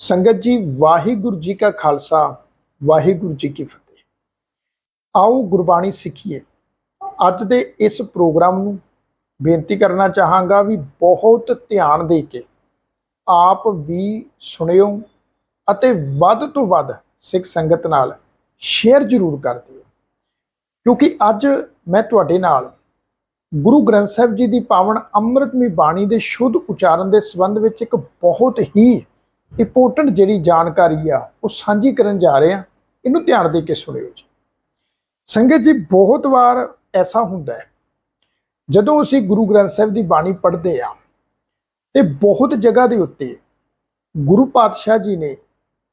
ਸੰਗਤ ਜੀ, ਵਾਹਿਗੁਰੂ ਜੀ ਕਾ ਖਾਲਸਾ, ਵਾਹਿਗੁਰੂ ਜੀ ਕੀ ਫਤਿਹ। ਆਓ ਗੁਰਬਾਣੀ ਸਿੱਖੀਏ। ਅੱਜ ਦੇ ਇਸ ਪ੍ਰੋਗਰਾਮ ਨੂੰ ਬੇਨਤੀ ਕਰਨਾ ਚਾਹਾਂਗਾ ਵੀ ਬਹੁਤ ਧਿਆਨ ਦੇ ਕੇ ਆਪ ਵੀ ਸੁਣਿਓ ਅਤੇ ਵੱਧ ਤੋਂ ਵੱਧ ਸਿੱਖ ਸੰਗਤ ਨਾਲ ਸ਼ੇਅਰ ਜ਼ਰੂਰ ਕਰ ਦਿਓ। ਕਿਉਂਕਿ ਅੱਜ ਮੈਂ ਤੁਹਾਡੇ ਨਾਲ ਗੁਰੂ ਗ੍ਰੰਥ ਸਾਹਿਬ ਜੀ ਦੀ ਪਾਵਨ ਅੰਮ੍ਰਿਤਮਈ ਬਾਣੀ ਦੇ ਸ਼ੁੱਧ ਉਚਾਰਨ ਦੇ ਸੰਬੰਧ ਵਿੱਚ ਇੱਕ ਬਹੁਤ ਹੀ ਇੰਪੋਰਟੈਂਟ ਜਿਹੜੀ ਜਾਣਕਾਰੀ ਆ, ਉਹ ਸਾਂਝੀ ਕਰਨ ਜਾ ਰਹੇ ਆ ਇਹਨੂੰ ਧਿਆਨ ਦੇ ਕੇ ਸੁਣਿਓ ਜੀ। ਸੰਗਤ ਜੀ, ਬਹੁਤ ਵਾਰ ਐਸਾ ਹੁੰਦਾ ਹੈ, ਜਦੋਂ ਅਸੀਂ ਗੁਰੂ ਗ੍ਰੰਥ ਸਾਹਿਬ ਦੀ ਬਾਣੀ ਪੜ੍ਹਦੇ ਆ ਤੇ ਬਹੁਤ ਜਗ੍ਹਾ ਦੇ ਉੱਤੇ ਗੁਰੂ ਪਾਤਸ਼ਾਹ ਜੀ ਨੇ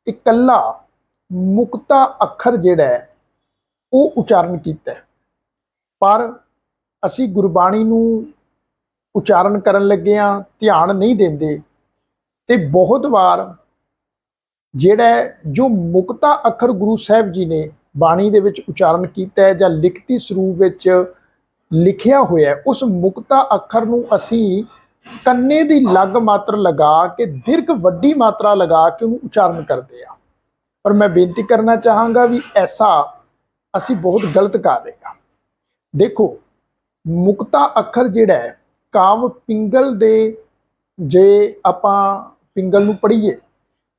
ਇਕੱਲਾ ਮੁਕਤਾ ਅੱਖਰ ਜਿਹੜਾ ਉਹ ਉਚਾਰਨ ਕੀਤਾ ਪਰ ਅਸੀਂ ਗੁਰਬਾਣੀ ਨੂੰ ਉਚਾਰਨ ਕਰਨ ਲੱਗੇ ਆ ਧਿਆਨ ਨਹੀਂ ਦਿੰਦੇ ਤੇ ਬਹੁਤ ਵਾਰ ਜਿਹੜਾ ਜੋ ਮੁਕਤਾ ਅੱਖਰ ਗੁਰੂ ਸਾਹਿਬ ਜੀ ਨੇ ਬਾਣੀ ਦੇ ਵਿੱਚ ਉਚਾਰਨ ਕੀਤਾ ਹੈ ਜਾਂ ਲਿਖਤੀ ਸਰੂਪ ਵਿੱਚ ਲਿਖਿਆ ਹੋਇਆ ਉਸ ਮੁਕਤਾ ਅੱਖਰ ਨੂੰ ਅਸੀਂ ਕੰਨੇ ਦੀ ਲੱਗ ਮਾਤਰ ਲਗਾ ਕੇ, ਦੀਰਘ ਵੱਡੀ ਮਾਤਰਾ ਲਗਾ ਕੇ ਉਹਨੂੰ ਉਚਾਰਨ ਕਰਦੇ ਆ ਪਰ ਮੈਂ ਬੇਨਤੀ ਕਰਨਾ ਚਾਹਾਂਗਾ ਵੀ ਐਸਾ ਅਸੀਂ ਬਹੁਤ ਗਲਤ ਕਰ ਰਹੇ ਹਾਂ। ਦੇਖੋ, ਮੁਕਤਾ ਅੱਖਰ ਜਿਹੜਾ ਹੈ, ਕਾਵ ਪਿੰਗਲ ਦੇ ਜੇ ਆਪਾਂ ਪਿੰਗਲ ਨੂੰ ਪੜ੍ਹੀਏ।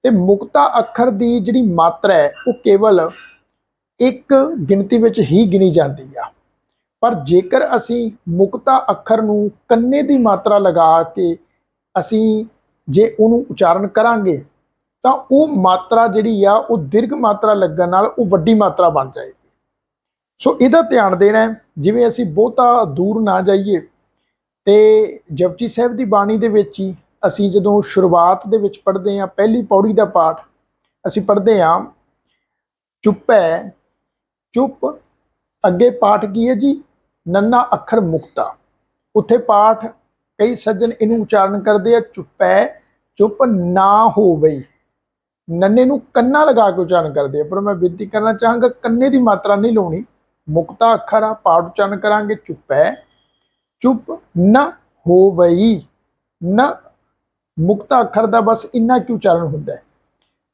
ਤੇ ਮੁਕਤਾ ਅੱਖਰ ਦੀ ਜਿਹੜੀ ਮਾਤਰਾ ਹੈ, ਉਹ ਕੇਵਲ ਇੱਕ ਗਿਣਤੀ ਵਿੱਚ ਹੀ ਗਿਣੀ ਜਾਂਦੀ ਆ। ਪਰ ਜੇਕਰ ਅਸੀਂ ਮੁਕਤਾ ਅੱਖਰ ਨੂੰ ਕੰਨੇ ਦੀ ਮਾਤਰਾ ਲਗਾ ਕੇ ਅਸੀਂ ਜੇ ਉਹਨੂੰ ਉਚਾਰਨ ਕਰਾਂਗੇ, ਤਾਂ ਉਹ ਮਾਤਰਾ ਜਿਹੜੀ ਆ, ਉਹ ਦੀਰਘ ਮਾਤਰਾ ਲੱਗਣ ਨਾਲ ਉਹ ਵੱਡੀ ਮਾਤਰਾ ਬਣ ਜਾਏਗੀ। ਸੋ ਇਹਦਾ ਧਿਆਨ ਦੇਣਾ ਹੈ, ਜਿਵੇਂ ਅਸੀਂ ਬਹੁਤਾ ਦੂਰ ਨਾ ਜਾਈਏ, ਤੇ ਜਪਜੀ ਸਾਹਿਬ ਦੀ ਬਾਣੀ ਦੇ ਵਿੱਚ ਹੀ ਅਸੀਂ ਜਦੋਂ ਸ਼ੁਰੂਆਤ ਦੇ ਵਿੱਚ ਪੜ੍ਹਦੇ ਹਾਂ, ਪਹਿਲੀ ਪੌੜੀ ਦਾ ਪਾਠ, ਅਸੀਂ ਪੜ੍ਹਦੇ ਹਾਂ, ਚੁੱਪ ਹੈ, ਚੁੱਪ, ਅੱਗੇ ਪਾਠ ਕੀ ਹੈ ਜੀ? ਨੰਨਾ ਅੱਖਰ ਮੁਕਤਾ। ਉੱਥੇ ਪਾਠ ਕਈ ਸੱਜਣ ਇਹਨੂੰ ਉਚਾਰਨ ਕਰਦੇ ਆ, ਚੁੱਪੈ ਚੁੱਪ ਨਾ ਹੋਵੇ ਨੰਨੇ ਨੂੰ ਕੰਨਾ ਲਗਾ ਕੇ ਉਚਾਰਨ ਕਰਦੇ ਆ, ਪਰ ਮੈਂ ਬੇਨਤੀ ਕਰਨਾ ਚਾਹਾਂਗਾ, ਕੰਨੇ ਦੀ ਮਾਤਰਾ ਨਹੀਂ ਲਾਉਣੀ। ਮੁਕਤਾ ਅੱਖਰ ਆ, ਪਾਠ ਉਚਾਰਨ ਕਰਾਂਗੇ, ਚੁੱਪੈ ਚੁੱਪ ਨਾ ਹੋਵਈ, ਨਾ ਮੁਕਤਾ ਅੱਖਰ ਦਾ ਬਸ ਇੰਨਾ ਕਿ ਉਚਾਰਨ ਹੁੰਦਾ ਹੈ।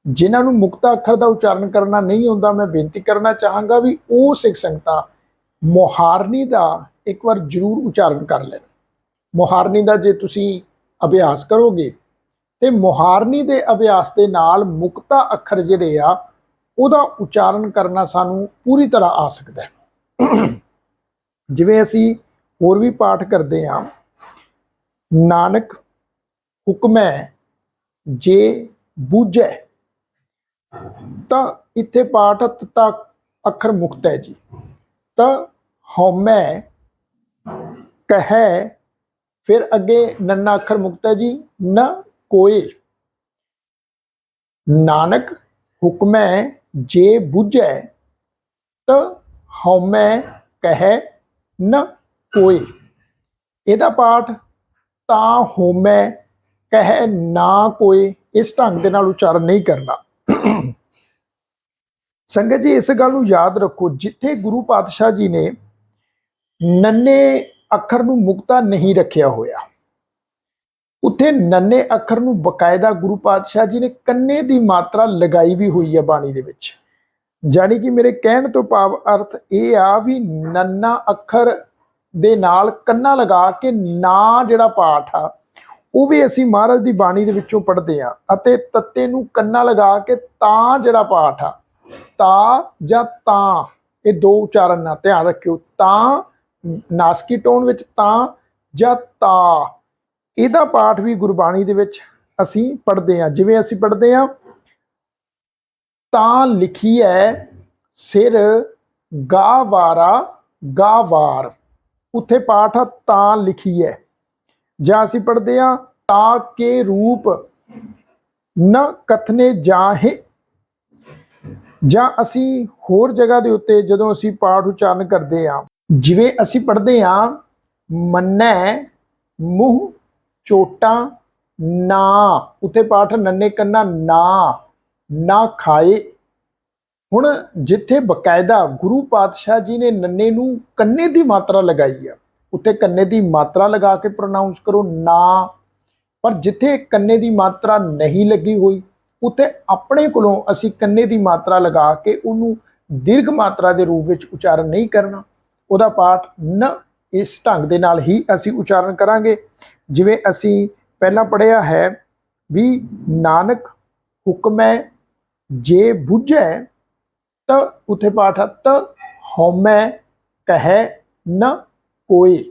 ਜਿਨ੍ਹਾਂ ਨੂੰ ਮੁਕਤਾ ਅੱਖਰ ਦਾ ਉਚਾਰਨ ਕਰਨਾ ਨਹੀਂ ਹੁੰਦਾ, ਮੈਂ ਬੇਨਤੀ ਕਰਨਾ ਚਾਹਾਂਗਾ ਵੀ ਉਹ ਸਿੱਖ ਸੰਗਤਾਂ ਮੋਹਾਰਨੀ ਦਾ ਇੱਕ ਵਾਰ ਜ਼ਰੂਰ ਉਚਾਰਨ ਕਰ ਲੈਣ। ਮੁਹਾਰਨੀ ਦਾ ਜੇ ਤੁਸੀਂ ਅਭਿਆਸ ਕਰੋਗੇ, ਤੇ ਮੁਹਾਰਨੀ ਦੇ ਅਭਿਆਸ ਦੇ ਨਾਲ ਮੁਕਤਾ ਅੱਖਰ ਜਿਹੜੇ ਆ, ਉਹਦਾ ਉਚਾਰਨ ਕਰਨਾ ਸਾਨੂੰ ਪੂਰੀ ਤਰ੍ਹਾਂ ਆ ਸਕਦਾ ਹੈ। ਜਿਵੇਂ ਅਸੀਂ ਹੋਰ ਵੀ ਪਾਠ ਕਰਦੇ ਹਾਂ, ਨਾਨਕ ਹੁਕਮੈ ਜੇ ਬੂਝੈ, ਤਾਂ ਇੱਥੇ ਪਾਠ ਤਤਾ ਅੱਖਰ ਮੁਕਤ ਹੈ ਜੀ। ਤਾਂ ਹਉਮੈ ਕਹੈ, ਫਿਰ ਅੱਗੇ ਨੰਨਾ ਅੱਖਰ ਮੁਕਤ ਹੈ ਜੀ। ਨਾ ਕੋਏ। ਨਾਨਕ ਹੁਕਮੈ ਜੇ ਬੁਝੈ, ਤਾਂ ਹਉਮੈ ਕਹੈ, ਨ ਕੋਏ। ਇਹਦਾ ਪਾਠ ਤਾਂ ਹੋਮੈ ਕਹਿ ਨਾ ਕੋਈ, ਇਸ ਢੰਗ ਦੇ ਨਾਲ ਉਚਾਰਨ ਨਹੀਂ ਕਰਨਾ। ਸੰਗਤ ਜੀ, ਇਸ ਗੱਲ ਨੂੰ ਯਾਦ ਰੱਖੋ, ਜਿੱਥੇ ਗੁਰੂ ਪਾਤਸ਼ਾਹ ਜੀ ਨੇ ਨੰਨੇ ਅੱਖਰ ਨੂੰ ਮੁਕਤਾ ਨਹੀਂ ਰੱਖਿਆ ਹੋਇਆ, ਉੱਥੇ ਨੰਨੇ ਅੱਖਰ ਨੂੰ ਬਕਾਇਦਾ ਗੁਰੂ ਪਾਤਸ਼ਾਹ ਜੀ ਨੇ ਕੰਨੇ ਦੀ ਮਾਤਰਾ ਲਗਾਈ ਵੀ ਹੋਈ ਹੈ ਬਾਣੀ ਦੇ ਵਿੱਚ। ਜਾਨੀ ਕਿ ਮੇਰੇ ਕਹਿਣ ਤੋਂ ਭਾਵ ਅਰਥ ਇਹ ਆ ਵੀ ਨੰਨਾ ਅੱਖਰ ਦੇ ਨਾਲ ਕੰਨਾ ਲਗਾ ਕੇ ਨਾ ਜਿਹੜਾ ਪਾਠ ਆ ਉਹ ਵੀ ਅਸੀਂ ਮਹਾਰਾਜ ਦੀ ਬਾਣੀ ਦੇ ਵਿੱਚੋਂ ਪੜ੍ਹਦੇ ਆ ਅਤੇ ਤੱਤੇ ਨੂੰ ਕੰਨਾ ਲਗਾ ਕੇ ਤਾਂ ਜਿਹੜਾ ਪਾਠ ਆ, ਤਾ ਜਾਂ ਤਾਂ, ਇਹ ਦੋ ਉਚਾਰਨ ਨਾਲ ਧਿਆਨ ਰੱਖਿਓ, ਤਾਂ ਨਾਸਕੀ ਟੋਨ ਵਿੱਚ ਤਾਂ ਜਾਂ ਤਾ। ਇਹਦਾ ਪਾਠ ਵੀ ਗੁਰਬਾਣੀ ਦੇ ਵਿੱਚ ਅਸੀਂ ਪੜ੍ਹਦੇ ਆ ਜਿਵੇਂ ਅਸੀਂ ਪੜ੍ਹਦੇ ਆ ਤਾਂ ਲਿਖੀ ਹੈ ਸਿਰ ਗਾਵਾਰਾ ਗਾਵਾਰ ਉੱਥੇ ਪਾਠ ਆ, ਤਾਂ ਲਿਖੀ ਹੈ ਜਾਂ ਅਸੀਂ ਪੜ੍ਹਦੇ ਆ ਤਾਂ ਕੇ ਰੂਪ ਨ ਕਥਨੇ ਜਾਹੇ। ਜਾਂ ਅਸੀਂ ਹੋਰ ਜਗ੍ਹਾ ਦੇ ਉੱਤੇ ਜਦੋਂ ਅਸੀਂ ਪਾਠ ਉਚਾਰਨ ਕਰਦੇ ਆ ਜਿਵੇਂ ਅਸੀਂ ਪੜ੍ਹਦੇ ਆ ਮੰਨੈ ਮੂੰਹ ਚੋਟਾਂ ਨਾ, ਉੱਥੇ ਪਾਠ ਨੰਨੇ ਕੰਨਾ ਨਾ ਨਾ ਖਾਏ। ਹੁਣ ਜਿੱਥੇ ਬਕਾਇਦਾ ਗੁਰੂ ਪਾਤਸ਼ਾਹ ਜੀ ਨੇ ਨੰਨੇ ਨੂੰ ਕੰਨੇ ਦੀ ਮਾਤਰਾ ਲਗਾਈ ਆ ਉੱਥੇ ਕੰਨੇ ਦੀ ਮਾਤਰਾ ਲਗਾ ਕੇ ਪ੍ਰੋਨਾਂਸ ਕਰੋ ਨਾ। ਪਰ ਜਿੱਥੇ ਕੰਨੇ ਦੀ ਮਾਤਰਾ ਨਹੀਂ ਲੱਗੀ ਹੋਈ ਉੱਤੇ ਆਪਣੇ ਕੋਲੋਂ ਅਸੀਂ ਕੰਨੇ ਦੀ ਮਾਤਰਾ ਲਗਾ ਕੇ ਉਹਨੂੰ ਦੀਰਘ ਮਾਤਰਾ ਦੇ ਰੂਪ ਵਿੱਚ ਉਚਾਰਨ ਨਹੀਂ ਕਰਨਾ। ਉਹਦਾ ਪਾਠ ਨ ਇਸ ਢੰਗ ਦੇ ਨਾਲ ਹੀ ਅਸੀਂ ਉਚਾਰਨ ਕਰਾਂਗੇ। ਜਿਵੇਂ ਅਸੀਂ ਪਹਿਲਾਂ ਪੜਿਆ ਹੈ ਵੀ ਨਾਨਕ ਹੁਕਮੈ ਜੇ ਬੁਝੈ ਤਾਂ ਉਥੇ ਪਾਠ ਤ ਹਉਮੈ ਕਹੈ ਨ ਕੋਏ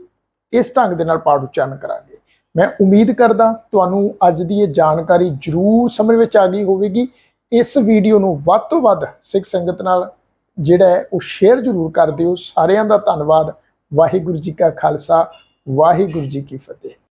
ਇਸ ਢੰਗ ਦੇ ਨਾਲ ਪਾਠ ਉਚਾਰਨ ਕਰਾਂਗੇ। ਮੈਂ ਉਮੀਦ ਕਰਦਾ ਤੁਹਾਨੂੰ ਅੱਜ ਦੀ ਇਹ ਜਾਣਕਾਰੀ ਜ਼ਰੂਰ ਸਮਝ ਵਿੱਚ ਆ ਗਈ ਹੋਵੇਗੀ। ਇਸ ਵੀਡੀਓ ਨੂੰ ਵੱਧ ਤੋਂ ਵੱਧ ਸਿੱਖ ਸੰਗਤ ਨਾਲ ਜਿਹੜਾ ਹੈ ਉਹ ਸ਼ੇਅਰ ਜ਼ਰੂਰ ਕਰ ਦਿਓ। ਸਾਰਿਆਂ ਦਾ ਧੰਨਵਾਦ। ਵਾਹਿਗੁਰੂ ਜੀ ਕਾ ਖਾਲਸਾ, ਵਾਹਿਗੁਰੂ ਜੀ ਕੀ ਫਤਿਹ।